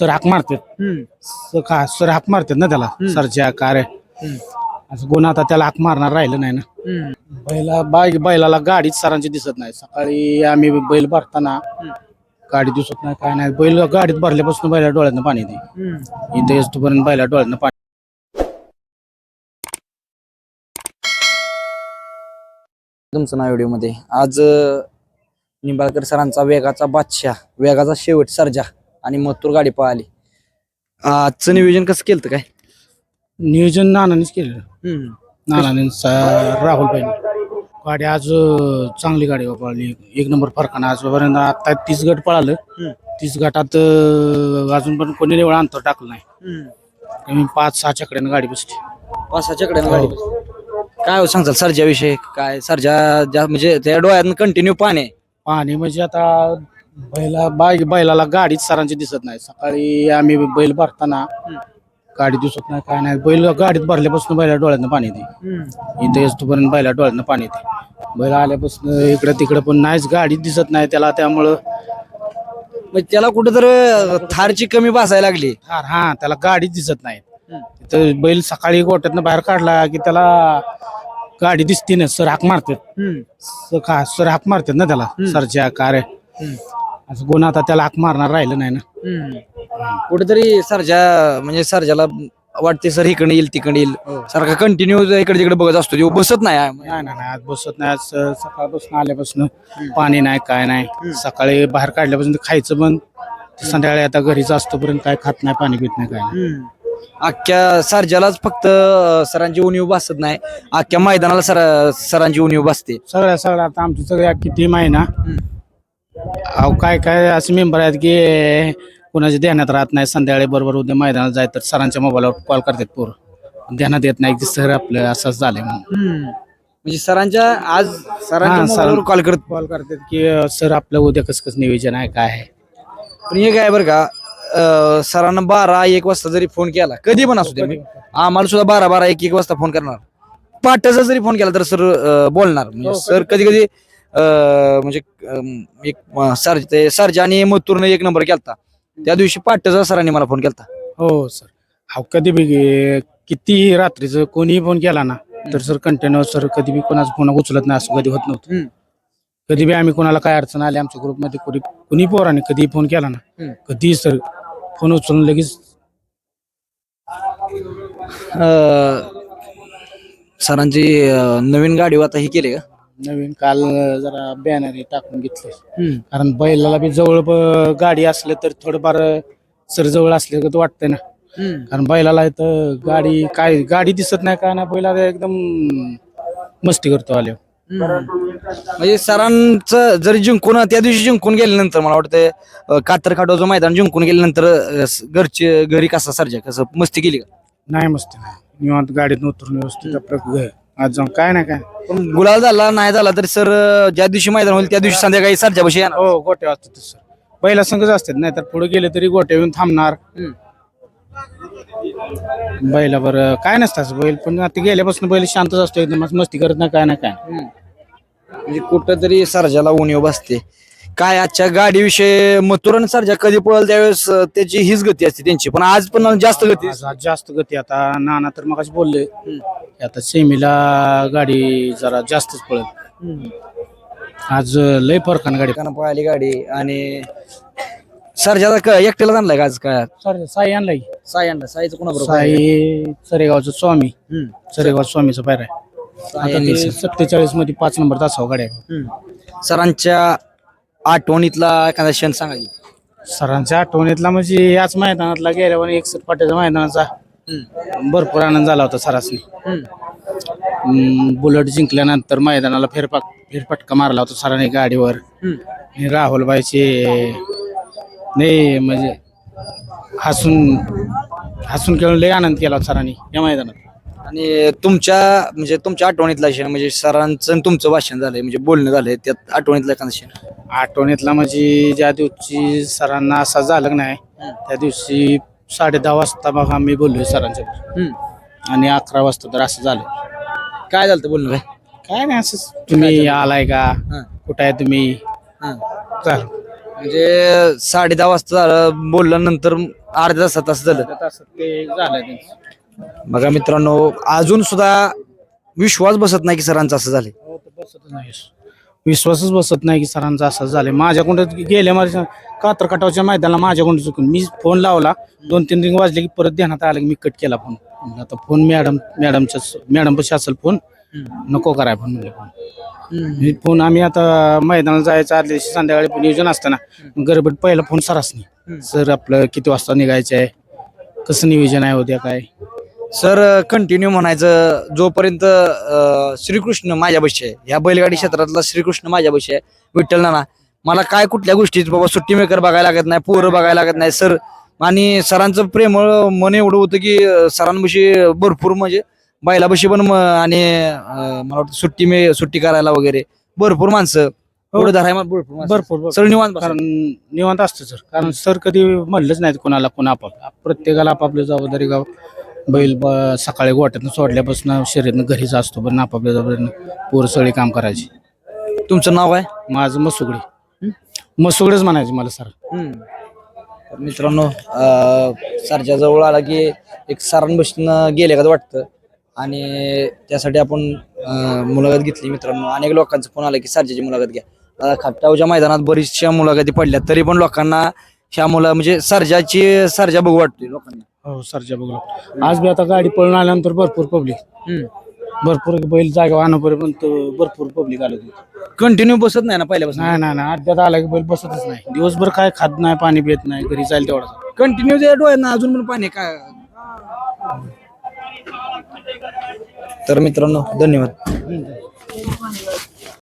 Sir हाक मारतात. हम्म, स- का सर हाक मारतात ना त्याला. सरच्या कार हम्म, असं कोण आता त्याला हाक मारणार राहिलं नाही ना. हम्म, बैला बाय बैलाला गाडीच सरांची दिसत नाही. सकाळी आम्ही बैल भरताना गाडी दिसत नाही काय नाही. बैल गाडीत भरल्यापासून बैला डोळ्यातनं पाणी दे हम्म. इथे येतोपर्यंत बैला डोळ्यातनं पाणी तुमचं नाव व्हिडिओमध्ये. आज अं, निंबाळकर सरांचा वेगाचा बादशाह वेगाचा शेवट सर्जा. आणि मथुर गाडी पळाली. आजचं नियोजन कसं केलं काय? नियोजन नानानेच केलं हम्म, नानाने राहुल भाई गाडी आज अं, चांगली गाडी पळाली. एक नंबर फरकानं आजपर्यंत आता तीस गट पळालं तीस गटात अं, अजून पण कोणी एवढं अंतर टाकलं नाही. कमी पाच सहा चकड्यानं गाडी बसली. पासाच्याकडे गाडी बसली. काय हो सांगचाल सर्जा विषय काय? सर्जा ज्या म्हणजे त्या डोळ्यात कंटिन्यू पाणी आहे. पाणी म्हणजे आता बैला बाय बैलाला गाडीच सरांची दिसत नाही. सकाळी आम्ही बैल भरताना गाडी दिसत नाही काय नाही. बैल गाडीत भरल्यापासून बैला डोळ्यातनं पाणी येते. इथे येतोपर्यंत बैला डोळ्यातनं पाणी येते. बैल आल्यापासून इकडं तिकडं पण नाहीच गाडी दिसत नाही त्याला. त्यामुळं म्हणजे त्याला कुठं तर थारची कमी भासायला लागली. हा हा त्याला गाडीच दिसत नाही. तर बैल सकाळी गोट्यातनं बाहेर काढला की त्याला गाडी दिसते ना सर हाक मारतात. सर हाक मारतात ना त्याला सरच्या कार. असं कोण आता त्याला हाक मारणार राहिलं नाही ना. कुठेतरी सर्जा म्हणजे सर्जाला वाटते सर इकडे येईल तिकडे येईल. सारखा कंटिन्यू इकडे तिकडे बघत असतो तो बसत नाही. नाही नाही नाही, आज बसत नाही. आज स- सकाळपासून आल्यापासून पाणी नाही काय नाही. सकाळी बाहेर काढल्यापासून ते खायचं बंद संध्याकाळी आता घरीच असतोपर्यंत काय खात नाही पाणी पित नाही काय नाही. अख्ख्या सर्जालाच फक्त अं, सरांची उणीव भासत नाही. अख्ख्या मैदानाला सर सरांची उणीव भासते सगळ्या सगळ्या आता आमची सगळी अख्खी टीम आहे ना अहो काय काय असे मेंबर आहेत की कोणाच्या ध्यानात राहत नाही संध्याकाळी बरोबर उद्या मैदानात जाय तर सरांच्या मोबाईलवर कॉल करतात पोरं. ध्यानात येत नाही की सर आपलं असंच झालंय म्हणून. म्हणजे सरांच्या आज हा, सरांच्या सर- मोबाईलवर कॉल करत कॉल करतात की अं, सर आपलं उद्या कसं कसं नियोजन आहे काय आहे? पण हे काय बरं का अं, सरांना बारा एक वाजता जरी फोन केला कधी पण असू दे मी आम्हाला सुद्धा बारा बारा एक एक वाजता फोन करणार. पाठाचा जरी फोन केला तर सर अं, बोलणार. म्हणजे सर कधी कधी म्हणजे एक सर ते सरजा आणि मथुरनं एक नंबर केलता. त्या दिवशी पाठचा सरांनी मला फोन केलता. हो सर. अहो कधी बी कितीही रात्रीचं कोणीही फोन केला ना तर सर कंटिन्यू सर कधी बी कोणाचा फोन उचलत नाही असं कधी होत नव्हतं. कधी बी आम्ही कोणाला काय अडचण आली आमच्या ग्रुपमध्ये कोणी कुणी पोराने कधी फोन केला ना. कधी सर फोन उचलून लगेच सरांची नवीन गाडी आता ही केली का? नवीन काल जरा बॅनर टाकून घेतले. कारण बैलाला बी जवळ ब- गाडी असलं तर थोडंफार सर जवळ असले तर वाटतंय ना. कारण बैलाला इथं गाडी काय गाडी दिसत नाही काय नाही बैला एकदम मस्ती करतो आले म्हणजे सरांचं जरी जिंकून त्या दिवशी जिंकून गेल्यानंतर मला वाटतं अं, कातर खाडोचं मैदान जिंकून गेल्यानंतर अं, स- घरचे घरी कसा सरजा कसं मस्ती केली का? नाही मस्ती नाही. निवांत गाडीत उतरून व्यवस्थित आपलं घ- आज जाऊन काय नाही काय. पण गुलाल झाला नाही झाला तरी सर ज्या दिवशी मैदान होईल त्या दिवशी संध्याकाळी सरजा बशी येणार. हो गोटे वाजतात सर. पहिला संघच असतात नाही तर पुढे गेले तरी गोटे येऊन थांबणार. बैला बरं काय नसतं असं बैल पण आता गेल्यापासून बैल शांतच असतो एकदम मस्ती करत नाही काय नाही काय. म्हणजे कुठं तरी सरजाला उणीव बसते. काय आजच्या गाडीविषयी मथुरन सरजा कधी पळल त्यावेळेस अं, त्याची हीच गती असते त्यांची. पण आज पण जास्त गती आज आज जास्त गती. आता नाना तर मग बोलले आता सेमीला गाडी जरा जास्तच पळत आज लय फरकानं गाडी ठिकाणं पळाली गाडी आणि सरजाला क- एकट्याला आणलाय का आज काय? सर साई आणलाय. साई आणला साईचं कोणाबरोबर साई चरेगावचं स्वामी. हम्म. चरेगाव स्वामीचं पायर आहे साई आता आणि ते सत्तेचाळीसमध्ये पाच नंबर तासाव गाडी आहे हम्म. सरांच्या आठवणीतला एखादा क्षण सांगा की. सरांच्या आठवणीतला म्हणजे याच मैदानातला गेल्यावर एकसठ पाट्याच्या मैदानाचा भरपूर आनंद झाला होता सरासनी. बुलेट जिंकल्यानंतर मैदानाला फेरपाक फेरफटका मारला होता सरांनी गाडीवर. आणि राहुलबाईचे नाही म्हणजे हसून हसून खेळून लय आनंद केला होता सरांनी या मैदानात. आणि तुमच्या म्हणजे तुमच्या आठवणीतला क्षण म्हणजे सरांचं आणि तुमचं भाषण झालंय म्हणजे बोलणं झालंय त्यात आठवणीतला एखादा क्षण. आठवणीतला म्हणजे ज्या दिवशी सरांना असं झालं का नाही त्या दिवशी साडे दहा वाजता बघा मी बोललोय सरांच्या. आणि अकरा वाजता तर असं झालं. काय झालं होतं बोलणं काय? काय नाही असंच. तुम्ही आलाय का? हां. कुठं आहे तुम्ही? हां. चाल म्हणजे साडे दहा वाजता झालं बोलल्यानंतर अर्ध्या तासात तास झालं. असं ते त्यांचं. बघा मित्रांनो अजून सुद्धा विश्वास बसत नाही की सरांचं असं झाले हो, नाही विश्वासच बसत नाही की सरांचा असं झालंय. माझ्याकडून गेल्या माझ्या कातर कटावच्या मैदानाला माझ्याकडून चुकून मी फोन लावला. दोन तीन रिंग वाजले की परत ध्यानात आलं की मी कट केला फोन. आता फोन मॅडम मॅडमच्या मॅडम पशी असेल फोन. नको कराय फोन म्हणजे फोन. मी फोन आम्ही आता मैदानाला जायचं आदल्या दिवशी संध्याकाळी नियोजन असताना गडबड पहिला फोन सरास नाही सर आपलं किती वाजता निघायचं आहे कसं नियोजन आहे उद्या काय? सर कंटिन्यू म्हणायचं जोपर्यंत अं, श्रीकृष्ण माझ्यापाशी आहे ह्या बैलगाडी क्षेत्रातला श्रीकृष्ण माझ्यापाशी आहे विठ्ठल नाना मला काय कुठल्या गोष्टीत बाबा सुट्टी मेकर बघायला लागत नाही पोरं बघायला लागत नाही सर आणि सरांचं प्रेम मन एवढं होतं की अं, सरांपाशी भरपूर म्हणजे बैलापाशी पण म- आणि अं, मला वाटतं सुट्टी मे सुट्टी करायला वगैरे भरपूर माणसं एवढं धराय भरपूर माणसं. भरपूर भरपूर. सर निवांत बसा. कारण निवांत असतं सर कारण सर कधी म्हणलंच नाही कोणाला कोणा आपाप प्रत्येकाला आपापली जबाबदारी गाव बैल ब- सकाळी गोट्यातनं सोडल्यापासून शरीरानं घरीच असतो पण आपापल्या जबाबदारीनं पोरं सगळी काम करायची. तुमचं नाव काय? माझं मसुगडी. मसुगडच म्हणायचे मला सर. तर मित्रांनो अं, सरच्या जवळ आला की एक सरांपासून गेले का वाटतं? आणि त्यासाठी आपण अं, मुलाखत घेतली मित्रांनो. अनेक लोकांचा फोन आला की सरच्याची मुलाखत घ्या. खटावच्या मैदानात बरीचशा मुलाखती पडल्या तरी पण लोकांना ह्या मुला म्हणजे सरजाची सरजा बघू वाटतोय लोकांना. हो सरच्या बघलो आज बी आता गाडी पळून आल्यानंतर भरपूर पब्लिक भरपूर बैल जागा आणपर्यंत भरपूर पब्लिक आलं होतं कंटिन्यू बसत नाही ना पहिल्यापासून? नाही नाही नाही. अड्ड्यात आला की बैल बसतच नाही. दिवसभर काय खात नाही पाणी पित नाही घरी जाईल तेवढा कंटिन्यू ते डोळ्यांना अजून पण पाणी काय तर मित्रांनो धन्यवाद.